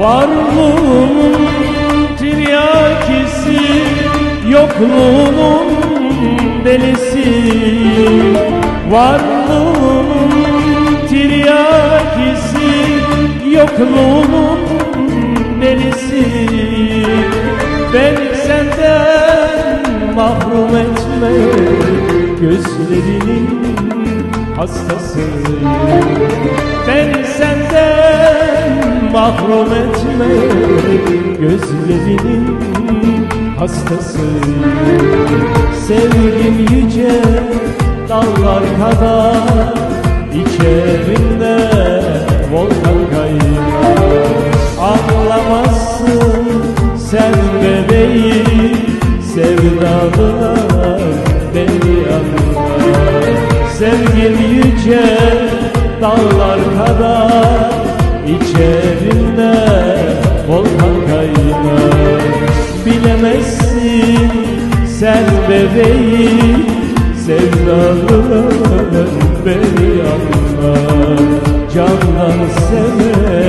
Varlığımın tiryakisi Yokluğunun delisi. Varlığımın tiryakisi Yokluğunun delisi. Beni senden mahrum etme Gözlerinin hastası mahrum etme Gözlerinin hastası. Sevgim yüce dağlar kadar İçerimde volkan kaynar Anlamazsın sen bebeğim Sevdalılar beni anlar Sevgim yüce dağlar kadar İçerimde volkan kaynar Bilemezsin. Sen bebeğim Sevdalılar beni anlar Candan sever